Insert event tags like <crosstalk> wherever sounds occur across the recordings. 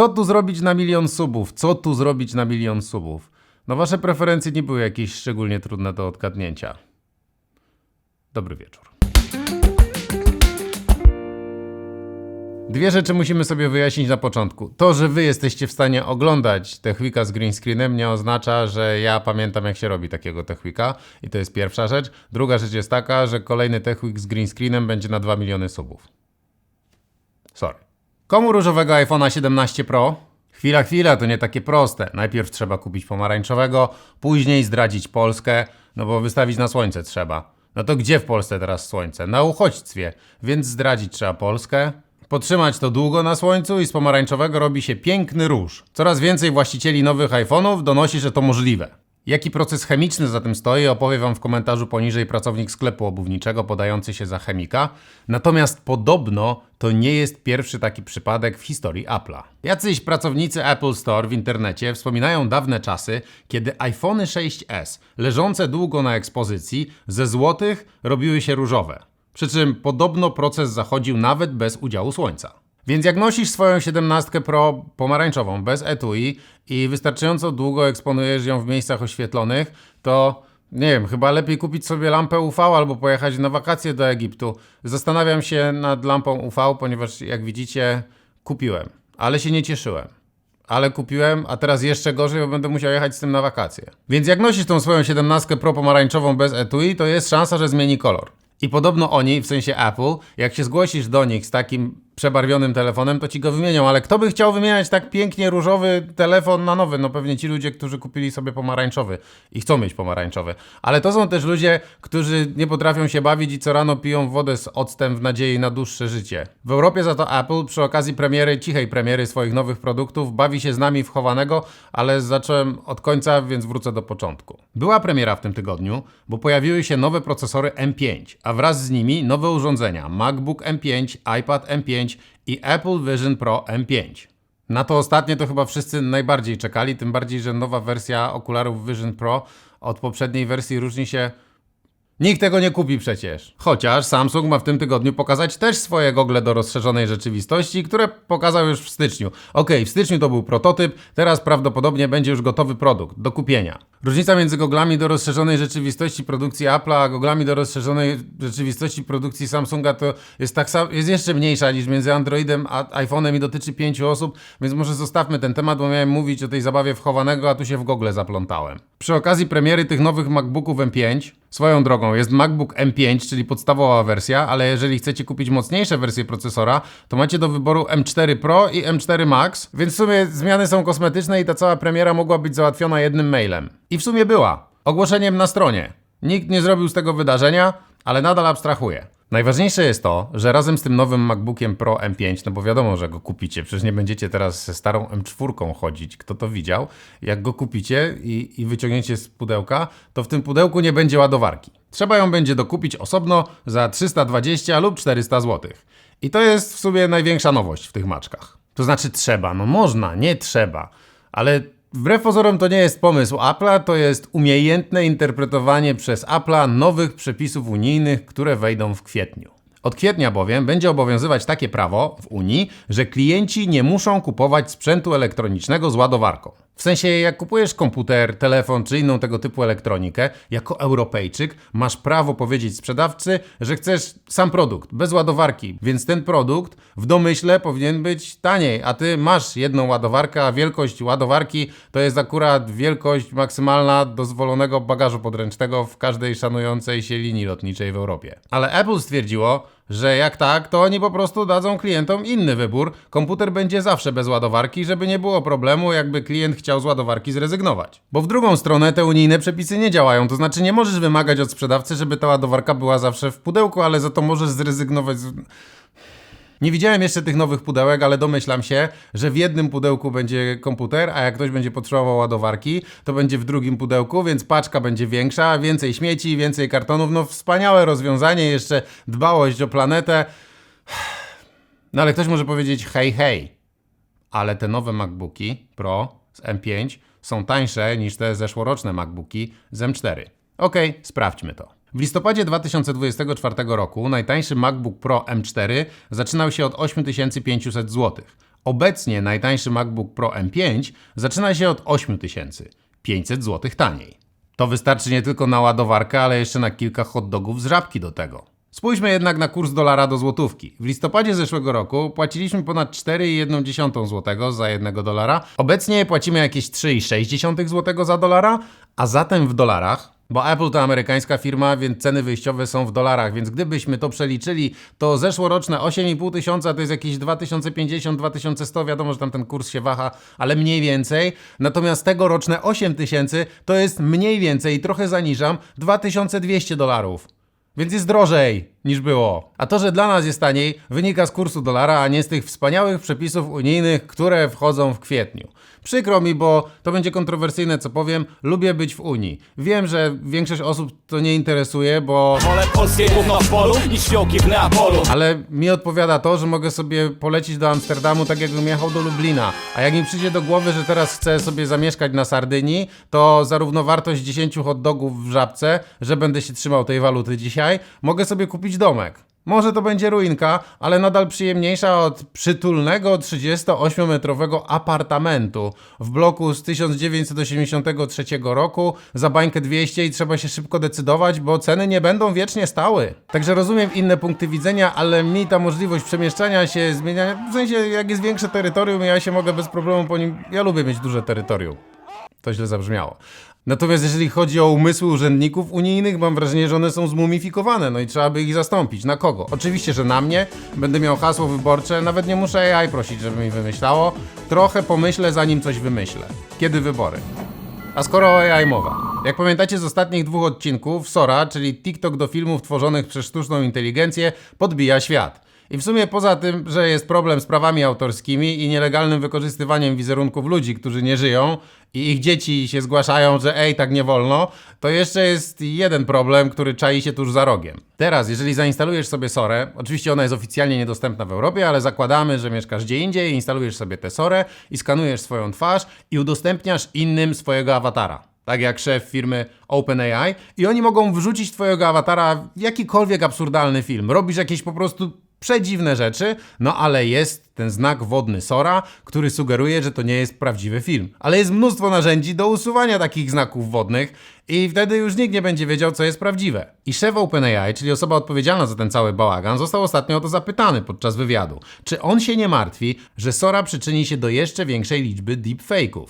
Co tu zrobić na milion subów? Co tu zrobić na milion subów? No wasze preferencje nie były jakieś szczególnie trudne do odgadnięcia. Dobry wieczór. Dwie rzeczy musimy sobie wyjaśnić na początku. To, że wy jesteście w stanie oglądać Techwika z green screenem nie oznacza, że ja pamiętam jak się robi takiego Techwika i to jest pierwsza rzecz. Druga rzecz jest taka, że kolejny Techwik z green screenem będzie na 2 miliony subów. Sorry. Komu różowego iPhone'a 17 Pro? Chwila, chwila, to nie takie proste. Najpierw trzeba kupić pomarańczowego, później zdradzić Polskę, no bo wystawić na słońce trzeba. No to gdzie w Polsce teraz słońce? Na uchodźstwie, więc zdradzić trzeba Polskę. Potrzymać to długo na słońcu i z pomarańczowego robi się piękny róż. Coraz więcej właścicieli nowych iPhone'ów donosi, że to możliwe. Jaki proces chemiczny za tym stoi, opowie Wam w komentarzu poniżej pracownik sklepu obuwniczego podający się za chemika. Natomiast podobno to nie jest pierwszy taki przypadek w historii Apple'a. Jacyś pracownicy Apple Store w internecie wspominają dawne czasy, kiedy iPhony 6s leżące długo na ekspozycji ze złotych robiły się różowe. Przy czym podobno proces zachodził nawet bez udziału słońca. Więc jak nosisz swoją 17 Pro pomarańczową bez etui i wystarczająco długo eksponujesz ją w miejscach oświetlonych, to nie wiem, chyba lepiej kupić sobie lampę UV albo pojechać na wakacje do Egiptu. Zastanawiam się nad lampą UV, ponieważ jak widzicie, kupiłem, ale się nie cieszyłem. Ale kupiłem, a teraz jeszcze gorzej, bo będę musiał jechać z tym na wakacje. Więc jak nosisz tą swoją 17 Pro pomarańczową bez etui, to jest szansa, że zmieni kolor. I podobno oni, w sensie Apple, jak się zgłosisz do nich z takim przebarwionym telefonem, to ci go wymienią. Ale kto by chciał wymieniać tak pięknie różowy telefon na nowy? No pewnie ci ludzie, którzy kupili sobie pomarańczowy i chcą mieć pomarańczowy. Ale to są też ludzie, którzy nie potrafią się bawić i co rano piją wodę z octem w nadziei na dłuższe życie. W Europie za to Apple przy okazji premiery, cichej premiery swoich nowych produktów bawi się z nami w chowanego, ale zacząłem od końca, więc wrócę do początku. Była premiera w tym tygodniu, bo pojawiły się nowe procesory M5, a wraz z nimi nowe urządzenia MacBook M5, iPad M5 i Apple Vision Pro M5. Na to ostatnie to chyba wszyscy najbardziej czekali, tym bardziej, że nowa wersja okularów Vision Pro od poprzedniej wersji różni się Nikt tego nie kupi przecież. Chociaż Samsung ma w tym tygodniu pokazać też swoje gogle do rozszerzonej rzeczywistości, które pokazał już w styczniu. Okej, w styczniu to był prototyp, teraz prawdopodobnie będzie już gotowy produkt do kupienia. Różnica między goglami do rozszerzonej rzeczywistości produkcji Apple'a, a goglami do rozszerzonej rzeczywistości produkcji Samsunga to jest tak sam, jest jeszcze mniejsza niż między Androidem a iPhone'em i dotyczy pięciu osób, więc może zostawmy ten temat, bo miałem mówić o tej zabawie wchowanego, a tu się w gogle zaplątałem. Przy okazji premiery tych nowych MacBooków M5, swoją drogą, jest MacBook M5, czyli podstawowa wersja, ale jeżeli chcecie kupić mocniejsze wersje procesora, to macie do wyboru M4 Pro i M4 Max, więc w sumie zmiany są kosmetyczne i ta cała premiera mogła być załatwiona jednym mailem. I w sumie była. Ogłoszeniem na stronie. Nikt nie zrobił z tego wydarzenia, ale nadal abstrahuje. Najważniejsze jest to, że razem z tym nowym MacBookiem Pro M5, no bo wiadomo, że go kupicie, przecież nie będziecie teraz ze starą M4 chodzić, kto to widział. Jak go kupicie i, i wyciągniecie z pudełka, to w tym pudełku nie będzie ładowarki. Trzeba ją będzie dokupić osobno za 320 lub 400 zł. I to jest w sumie największa nowość w tych maczkach. To znaczy trzeba, no można, nie trzeba, ale Wbrew pozorom to nie jest pomysł Apple'a, to jest umiejętne interpretowanie przez Apple'a nowych przepisów unijnych, które wejdą w kwietniu. Od kwietnia bowiem będzie obowiązywać takie prawo w Unii, że klienci nie muszą kupować sprzętu elektronicznego z ładowarką. W sensie, jak kupujesz komputer, telefon czy inną tego typu elektronikę, jako Europejczyk masz prawo powiedzieć sprzedawcy, że chcesz sam produkt, bez ładowarki, więc ten produkt w domyśle powinien być taniej, a ty masz jedną ładowarkę, a wielkość ładowarki to jest akurat wielkość maksymalna dozwolonego bagażu podręcznego w każdej szanującej się linii lotniczej w Europie. Ale Apple stwierdziło, że jak tak, to oni po prostu dadzą klientom inny wybór. Komputer będzie zawsze bez ładowarki, żeby nie było problemu, jakby klient chciał z ładowarki zrezygnować. Bo w drugą stronę te unijne przepisy nie działają, to znaczy nie możesz wymagać od sprzedawcy, żeby ta ładowarka była zawsze w pudełku, ale za to możesz zrezygnować z... Nie widziałem jeszcze tych nowych pudełek, ale domyślam się, że w jednym pudełku będzie komputer, a jak ktoś będzie potrzebował ładowarki, to będzie w drugim pudełku, więc paczka będzie większa, więcej śmieci, więcej kartonów. No wspaniałe rozwiązanie, jeszcze dbałość o planetę. <sighs> No ale ktoś może powiedzieć hej, hej. Ale te nowe MacBooki Pro z M5 są tańsze niż te zeszłoroczne MacBooki z M4. Okej, sprawdźmy to. W listopadzie 2024 roku najtańszy MacBook Pro M4 zaczynał się od 8500 zł, Obecnie najtańszy MacBook Pro M5 zaczyna się od 8500 500 zł taniej. To wystarczy nie tylko na ładowarkę, ale jeszcze na kilka hot dogów z żabki do tego. Spójrzmy jednak na kurs dolara do złotówki. W listopadzie zeszłego roku płaciliśmy ponad 4,1 zł za 1 dolara. Obecnie płacimy jakieś 3,6 zł za dolara, a zatem w dolarach bo Apple to amerykańska firma, więc ceny wyjściowe są w dolarach, więc gdybyśmy to przeliczyli, to zeszłoroczne 8,5 tysiąca to jest jakieś 2050-2100, wiadomo, że tam ten kurs się waha, ale mniej więcej. Natomiast tegoroczne 8 tysięcy to jest mniej więcej, trochę zaniżam, 2200 dolarów. Więc jest drożej niż było. A to, że dla nas jest taniej, wynika z kursu dolara, a nie z tych wspaniałych przepisów unijnych, które wchodzą w kwietniu. Przykro mi, bo to będzie kontrowersyjne, co powiem. Lubię być w Unii. Wiem, że większość osób to nie interesuje, bo Wolę polskie gówno w polu niż fiołki w Neapolu ale mi odpowiada to, że mogę sobie polecieć do Amsterdamu tak jakbym jechał do Lublina. A jak mi przyjdzie do głowy, że teraz chcę sobie zamieszkać na Sardynii, to zarówno wartość 10 hot dogów w żabce, że będę się trzymał tej waluty dzisiaj, mogę sobie kupić domek. Może to będzie ruinka, ale nadal przyjemniejsza od przytulnego 38-metrowego apartamentu w bloku z 1983 roku za bańkę 200 i trzeba się szybko decydować, bo ceny nie będą wiecznie stały. Także rozumiem inne punkty widzenia, ale mi ta możliwość przemieszczania się, zmieniania, w sensie jak jest większe terytorium, ja się mogę bez problemu po nim, ja lubię mieć duże terytorium. To źle zabrzmiało. Natomiast jeżeli chodzi o umysły urzędników unijnych, mam wrażenie, że one są zmumifikowane, no i trzeba by ich zastąpić. Na kogo? Oczywiście, że na mnie. Będę miał hasło wyborcze, nawet nie muszę AI prosić, żeby mi wymyślało. Trochę pomyślę, zanim coś wymyślę. Kiedy wybory? A skoro o AI mowa. Jak pamiętacie z ostatnich dwóch odcinków, Sora, czyli TikTok do filmów tworzonych przez sztuczną inteligencję, podbija świat. I w sumie poza tym, że jest problem z prawami autorskimi i nielegalnym wykorzystywaniem wizerunków ludzi, którzy nie żyją i ich dzieci się zgłaszają, że ej, tak nie wolno, to jeszcze jest jeden problem, który czai się tuż za rogiem. Teraz, jeżeli zainstalujesz sobie Sorę, oczywiście ona jest oficjalnie niedostępna w Europie, ale zakładamy, że mieszkasz gdzie indziej, instalujesz sobie tę Sorę i skanujesz swoją twarz i udostępniasz innym swojego awatara tak jak szef firmy OpenAI, i oni mogą wrzucić twojego awatara w jakikolwiek absurdalny film. Robisz jakieś po prostu przedziwne rzeczy, no ale jest ten znak wodny Sora, który sugeruje, że to nie jest prawdziwy film. Ale jest mnóstwo narzędzi do usuwania takich znaków wodnych i wtedy już nikt nie będzie wiedział, co jest prawdziwe. I szef OpenAI, czyli osoba odpowiedzialna za ten cały bałagan, został ostatnio o to zapytany podczas wywiadu. Czy on się nie martwi, że Sora przyczyni się do jeszcze większej liczby deepfake'ów?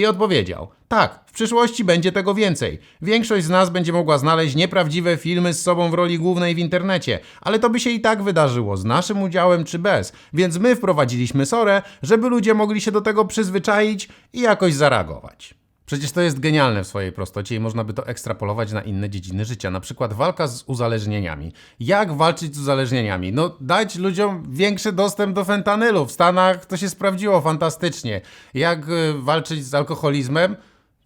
I odpowiedział: Tak, w przyszłości będzie tego więcej. Większość z nas będzie mogła znaleźć nieprawdziwe filmy z sobą w roli głównej w internecie, ale to by się i tak wydarzyło, z naszym udziałem czy bez. Więc my wprowadziliśmy Sorę, żeby ludzie mogli się do tego przyzwyczaić i jakoś zareagować. Przecież to jest genialne w swojej prostocie i można by to ekstrapolować na inne dziedziny życia, na przykład walka z uzależnieniami. Jak walczyć z uzależnieniami? No, dać ludziom większy dostęp do fentanylu. W Stanach to się sprawdziło fantastycznie. Jak y, walczyć z alkoholizmem?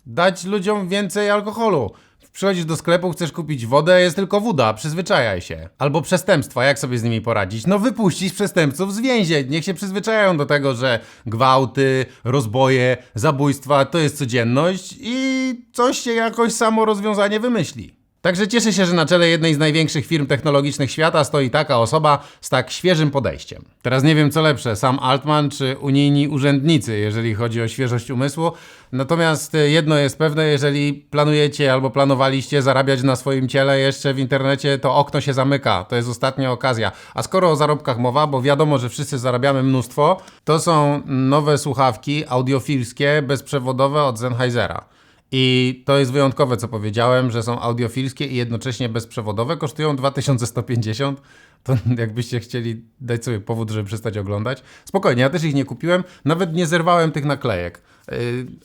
Dać ludziom więcej alkoholu. Przychodzisz do sklepu, chcesz kupić wodę, jest tylko woda, przyzwyczajaj się. Albo przestępstwa, jak sobie z nimi poradzić? No wypuścić przestępców z więzień, niech się przyzwyczajają do tego, że gwałty, rozboje, zabójstwa to jest codzienność i coś się jakoś samo rozwiązanie wymyśli. Także cieszę się, że na czele jednej z największych firm technologicznych świata stoi taka osoba z tak świeżym podejściem. Teraz nie wiem co lepsze, sam Altman czy unijni urzędnicy, jeżeli chodzi o świeżość umysłu. Natomiast y, jedno jest pewne, jeżeli planujecie albo planowaliście zarabiać na swoim ciele jeszcze w internecie, to okno się zamyka. To jest ostatnia okazja. A skoro o zarobkach mowa, bo wiadomo, że wszyscy zarabiamy mnóstwo, to są nowe słuchawki audiofilskie, bezprzewodowe od Sennheisera. I to jest wyjątkowe, co powiedziałem, że są audiofilskie i jednocześnie bezprzewodowe. Kosztują 2150. To jakbyście chcieli dać sobie powód, żeby przestać oglądać. Spokojnie, ja też ich nie kupiłem. Nawet nie zerwałem tych naklejek. Yy,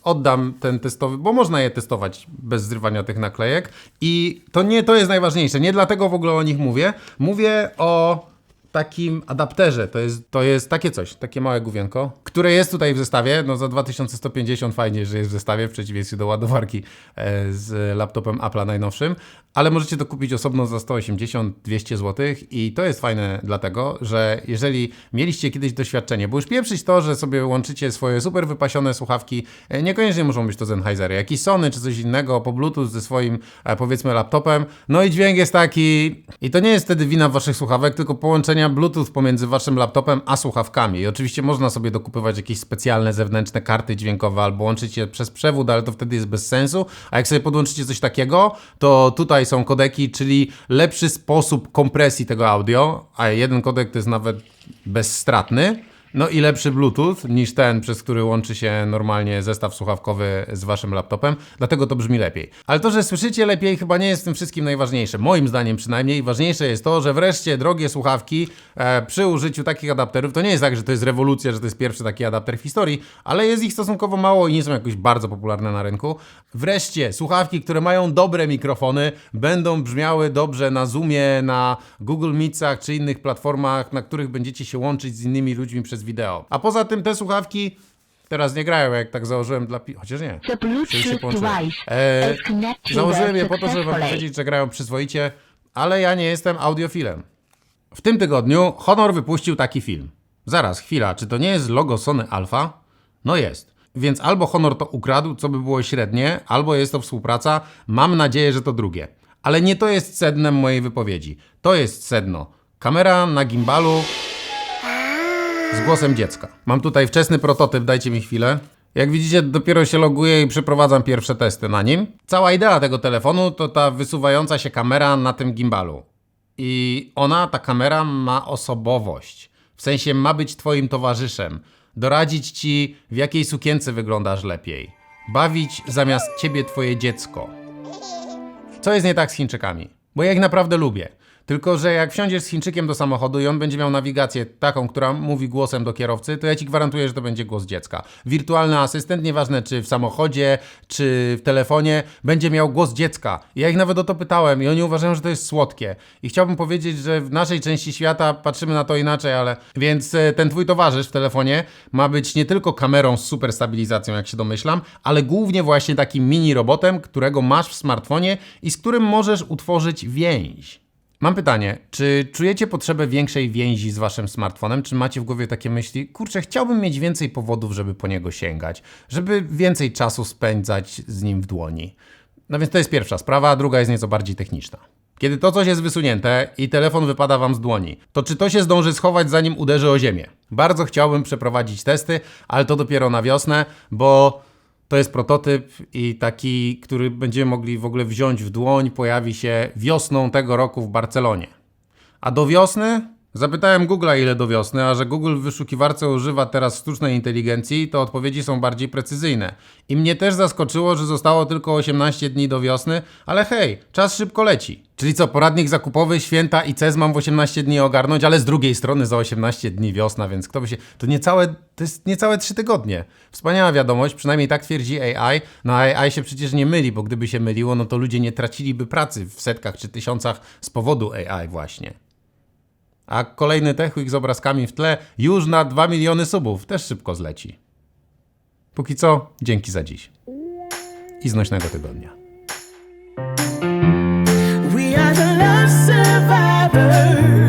oddam ten testowy, bo można je testować bez zrywania tych naklejek. I to nie to jest najważniejsze. Nie dlatego w ogóle o nich mówię. Mówię o takim adapterze. To jest, to jest takie coś, takie małe główienko, które jest tutaj w zestawie. No za 2150 fajnie, że jest w zestawie, w przeciwieństwie do ładowarki e, z laptopem Apple'a najnowszym. Ale możecie to kupić osobno za 180-200 zł i to jest fajne dlatego, że jeżeli mieliście kiedyś doświadczenie, bo już pieprzyć to, że sobie łączycie swoje super wypasione słuchawki, e, niekoniecznie muszą być to Sennheisery, jakiś Sony czy coś innego po Bluetooth ze swoim e, powiedzmy laptopem, no i dźwięk jest taki i to nie jest wtedy wina waszych słuchawek, tylko połączenia Bluetooth pomiędzy waszym laptopem a słuchawkami. I oczywiście można sobie dokupywać jakieś specjalne zewnętrzne karty dźwiękowe albo łączyć je przez przewód, ale to wtedy jest bez sensu. A jak sobie podłączycie coś takiego, to tutaj są kodeki, czyli lepszy sposób kompresji tego audio, a jeden kodek to jest nawet bezstratny. No i lepszy Bluetooth niż ten, przez który łączy się normalnie zestaw słuchawkowy z waszym laptopem, dlatego to brzmi lepiej. Ale to, że słyszycie lepiej, chyba nie jest w tym wszystkim najważniejsze. Moim zdaniem przynajmniej ważniejsze jest to, że wreszcie drogie słuchawki e, przy użyciu takich adapterów, to nie jest tak, że to jest rewolucja, że to jest pierwszy taki adapter w historii, ale jest ich stosunkowo mało i nie są jakoś bardzo popularne na rynku. Wreszcie słuchawki, które mają dobre mikrofony, będą brzmiały dobrze na Zoomie, na Google Meetsach czy innych platformach, na których będziecie się łączyć z innymi ludźmi przez wideo. A poza tym te słuchawki teraz nie grają, jak tak założyłem dla... Pi- Chociaż nie. Się Eee, Założyłem je po to, żeby wam powiedzieć, że grają przyzwoicie, ale ja nie jestem audiofilem. W tym tygodniu Honor wypuścił taki film. Zaraz, chwila, czy to nie jest logo Sony Alpha? No jest. Więc albo Honor to ukradł, co by było średnie, albo jest to współpraca. Mam nadzieję, że to drugie. Ale nie to jest sednem mojej wypowiedzi. To jest sedno. Kamera na gimbalu z głosem dziecka. Mam tutaj wczesny prototyp, dajcie mi chwilę. Jak widzicie, dopiero się loguję i przeprowadzam pierwsze testy na nim. Cała idea tego telefonu to ta wysuwająca się kamera na tym gimbalu. I ona, ta kamera, ma osobowość. W sensie ma być twoim towarzyszem. Doradzić ci, w jakiej sukience wyglądasz lepiej. Bawić zamiast ciebie twoje dziecko. Co jest nie tak z Chińczykami? Bo ja ich naprawdę lubię. Tylko, że jak wsiądziesz z Chińczykiem do samochodu i on będzie miał nawigację taką, która mówi głosem do kierowcy, to ja ci gwarantuję, że to będzie głos dziecka. Wirtualny asystent, nieważne czy w samochodzie, czy w telefonie, będzie miał głos dziecka. Ja ich nawet o to pytałem i oni uważają, że to jest słodkie. I chciałbym powiedzieć, że w naszej części świata patrzymy na to inaczej, ale... Więc e, ten twój towarzysz w telefonie ma być nie tylko kamerą z super stabilizacją, jak się domyślam, ale głównie właśnie takim mini robotem, którego masz w smartfonie i z którym możesz utworzyć więź. Mam pytanie, czy czujecie potrzebę większej więzi z waszym smartfonem? Czy macie w głowie takie myśli, kurczę, chciałbym mieć więcej powodów, żeby po niego sięgać, żeby więcej czasu spędzać z nim w dłoni? No więc to jest pierwsza sprawa, a druga jest nieco bardziej techniczna. Kiedy to coś jest wysunięte i telefon wypada wam z dłoni, to czy to się zdąży schować zanim uderzy o ziemię? Bardzo chciałbym przeprowadzić testy, ale to dopiero na wiosnę, bo to jest prototyp i taki, który będziemy mogli w ogóle wziąć w dłoń, pojawi się wiosną tego roku w Barcelonie. A do wiosny? Zapytałem Google'a ile do wiosny, a że Google w wyszukiwarce używa teraz sztucznej inteligencji, to odpowiedzi są bardziej precyzyjne. I mnie też zaskoczyło, że zostało tylko 18 dni do wiosny, ale hej, czas szybko leci. Czyli co, poradnik zakupowy, święta i CES mam w 18 dni ogarnąć, ale z drugiej strony za 18 dni wiosna, więc kto by się... To niecałe, to jest niecałe 3 tygodnie. Wspaniała wiadomość, przynajmniej tak twierdzi AI. No AI się przecież nie myli, bo gdyby się myliło, no to ludzie nie traciliby pracy w setkach czy tysiącach z powodu AI właśnie. A kolejny technik z obrazkami w tle już na 2 miliony subów też szybko zleci. Póki co, dzięki za dziś. I znośnego tygodnia. We are the love survivors.